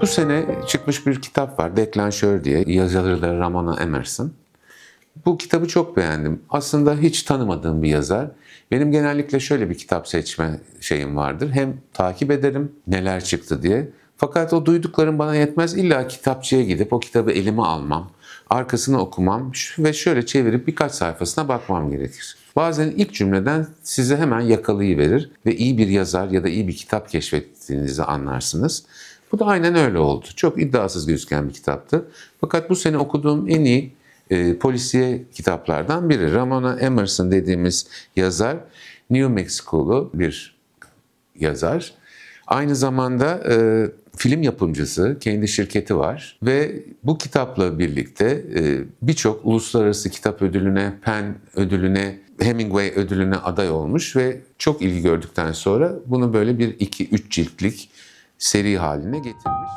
Bu sene çıkmış bir kitap var, Deklanşör diye. Yazarı da Ramona Emerson. Bu kitabı çok beğendim. Aslında hiç tanımadığım bir yazar. Benim genellikle şöyle bir kitap seçme şeyim vardır. Hem takip ederim neler çıktı diye. Fakat o duyduklarım bana yetmez. İlla kitapçıya gidip o kitabı elime almam, arkasını okumam ve şöyle çevirip birkaç sayfasına bakmam gerekir. Bazen ilk cümleden size hemen yakalayıverir ve iyi bir yazar ya da iyi bir kitap keşfettiğinizi anlarsınız. Bu da aynen öyle oldu. Çok iddiasız gözüken bir kitaptı. Fakat bu sene okuduğum en iyi e, polisiye kitaplardan biri. Ramona Emerson dediğimiz yazar New Mexico'lu bir yazar. Aynı zamanda e, film yapımcısı, kendi şirketi var ve bu kitapla birlikte e, birçok uluslararası kitap ödülüne, PEN ödülüne, Hemingway ödülüne aday olmuş ve çok ilgi gördükten sonra bunu böyle bir iki üç ciltlik seri haline getirmiş.